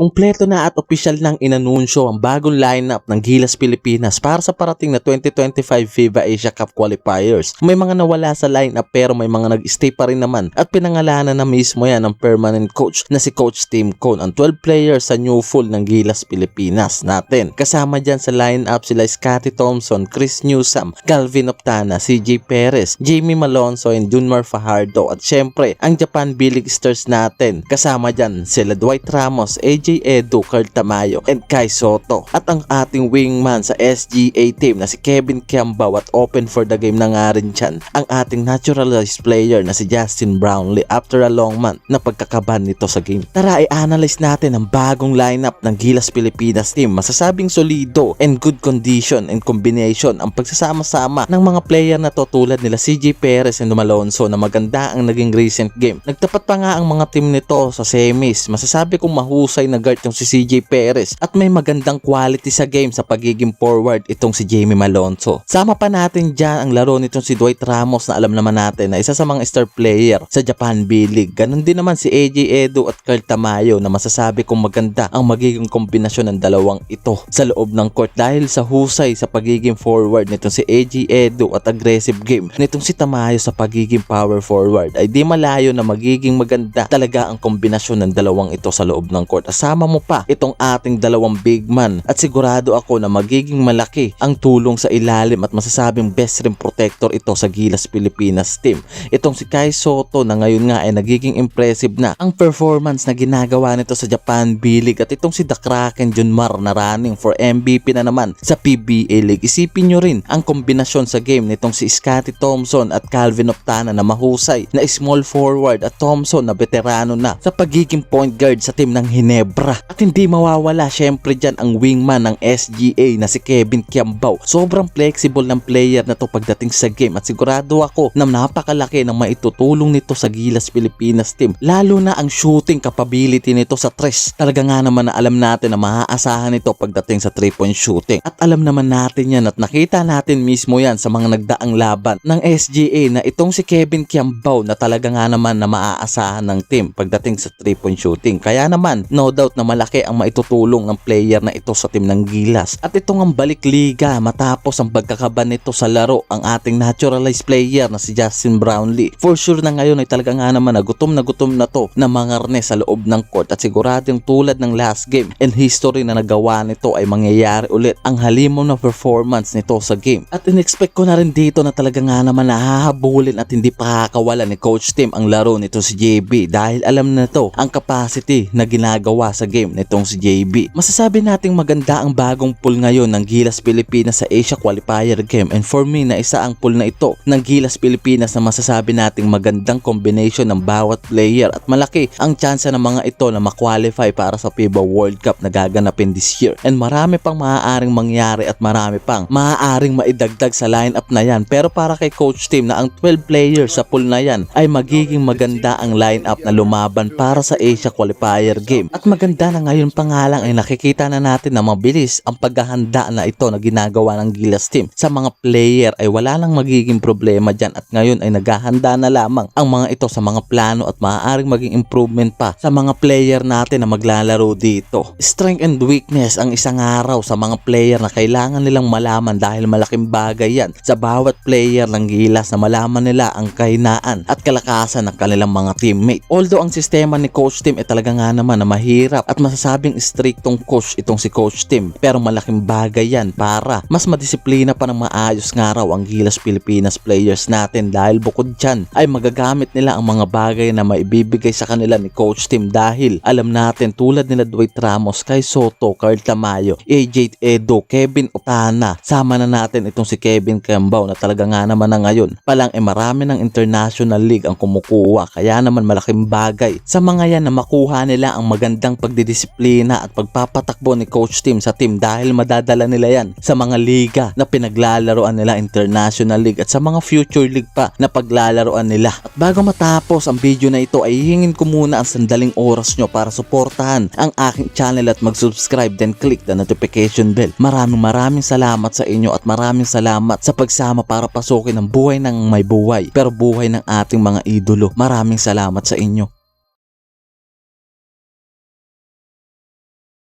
Kumpleto na at opisyal nang inanunsyo ang bagong lineup ng Gilas Pilipinas para sa parating na 2025 FIBA Asia Cup Qualifiers. May mga nawala sa lineup pero may mga nag-stay pa rin naman at pinangalanan na mismo yan ng permanent coach na si Coach Tim Cone ang 12 players sa new full ng Gilas Pilipinas natin. Kasama dyan sa lineup sila Scotty Thompson, Chris Newsam, Calvin Optana, CJ Perez, Jamie Malonzo and Junmar Fajardo at syempre ang Japan B-League Stars natin. Kasama dyan sila Dwight Ramos, AJ Edu, Carl Tamayo, and Kai Soto. At ang ating wingman sa SGA team na si Kevin Kiambao at open for the game na nga rin dyan, ang ating naturalized player na si Justin Brownlee after a long month na pagkakaban nito sa game. Tara i-analyze natin ang bagong lineup ng Gilas Pilipinas team. Masasabing solido and good condition and combination ang pagsasama-sama ng mga player na to tulad nila CJ Perez and Malonzo na maganda ang naging recent game. Nagtapat pa nga ang mga team nito sa semis. Masasabi kong mahusay na guard yung si CJ Perez at may magandang quality sa game sa pagiging forward itong si Jamie Malonzo. Sama pa natin dyan ang laro nitong si Dwight Ramos na alam naman natin na isa sa mga star player sa Japan B-League. Ganon din naman si AJ Edu at Carl Tamayo na masasabi kong maganda ang magiging kombinasyon ng dalawang ito sa loob ng court dahil sa husay sa pagiging forward nitong si AJ Edu at aggressive game nitong si Tamayo sa pagiging power forward ay di malayo na magiging maganda talaga ang kombinasyon ng dalawang ito sa loob ng court. Asama mo pa itong ating dalawang big man at sigurado ako na magiging malaki ang tulong sa ilalim at masasabing best rim protector ito sa Gilas Pilipinas team. Itong si Kai Soto na ngayon nga ay nagiging impressive na ang performance na ginagawa nito sa Japan B-League at itong si The Kraken Junmar na running for MVP na naman sa PBA League. Isipin nyo rin ang kombinasyon sa game nitong si Scotty Thompson at Calvin Optana na mahusay na small forward at Thompson na veterano na sa pagiging point guard sa team ng Hinebra. At hindi mawawala syempre dyan ang wingman ng SGA na si Kevin Kiambao. Sobrang flexible ng player na to pagdating sa game at sigurado ako na napakalaki ng maitutulong nito sa Gilas Pilipinas team. Lalo na ang shooting capability nito sa tres. Talaga nga naman na alam natin na maaasahan ito pagdating sa 3 point shooting. At alam naman natin yan at nakita natin mismo yan sa mga nagdaang laban ng SGA na itong si Kevin Kiambao na talaga nga naman na maaasahan ng team pagdating sa 3 point shooting. Kaya naman, no doubt na malaki ang maitutulong ng player na ito sa team ng Gilas. At ito ang balik liga matapos ang pagkakaban nito sa laro ang ating naturalized player na si Justin Brownlee. For sure na ngayon ay talaga nga naman na gutom na gutom na to na mangarne sa loob ng court at siguradong tulad ng last game and history na nagawa nito ay mangyayari ulit ang halimon na performance nito sa game. At in-expect ko na rin dito na talaga nga naman nahahabulin at hindi pakakawala ni Coach Tim ang laro nito si JB dahil alam na to ang capacity na ginagawa sa game nitong si JB. Masasabi nating maganda ang bagong pool ngayon ng Gilas Pilipinas sa Asia Qualifier Game and for me na isa ang pool na ito ng Gilas Pilipinas na masasabi nating magandang combination ng bawat player at malaki ang tsansa ng mga ito na makwalify para sa FIBA World Cup na gaganapin this year. And marami pang maaaring mangyari at marami pang maaaring maidagdag sa lineup na yan. Pero para kay Coach Tim na ang 12 players sa pool na yan ay magiging maganda ang lineup na lumaban para sa Asia Qualifier Game. At maganda na ngayon pa nga lang ay nakikita na natin na mabilis ang paghahanda na ito na ginagawa ng Gilas Team. Sa mga player ay wala lang magiging problema dyan at ngayon ay naghahanda na lamang ang mga ito sa mga plano at maaaring maging improvement pa sa mga player natin na maglalaro dito. Strength and weakness ang isang araw sa mga player na kailangan nilang malaman dahil malaking bagay yan sa bawat player ng Gilas na malaman nila ang kahinaan at kalakasan ng kanilang mga teammate. Although ang sistema ni Coach Tim ay talaga nga naman na mahirap at masasabing striktong coach itong si Coach Tim. Pero malaking bagay yan para mas madisiplina pa ng maayos nga raw ang Gilas Pilipinas players natin. Dahil bukod dyan ay magagamit nila ang mga bagay na maibibigay sa kanila ni Coach Tim. Dahil alam natin tulad nila Dwight Ramos, Kai Soto, Carl Tamayo, AJ Edo, Kevin Otana, sama na natin itong si Kevin Kambao na talaga nga naman na ngayon. Palang eh marami ng international league ang kumukuha. Kaya naman malaking bagay sa mga yan na makuha nila ang magandang pagdidisiplina at pagpapatakbo ni Coach Tim sa team dahil madadala nila yan sa mga liga na pinaglalaroan nila international league at sa mga future league pa na paglalaroan nila. At bago matapos ang video na ito ay hihingin ko muna ang sandaling oras nyo para suportahan ang aking channel at mag-subscribe then click the notification bell. Maraming maraming salamat sa inyo at maraming salamat sa pagsama para pasukin ang buhay ng may buhay pero buhay ng ating mga idolo. Maraming salamat sa inyo.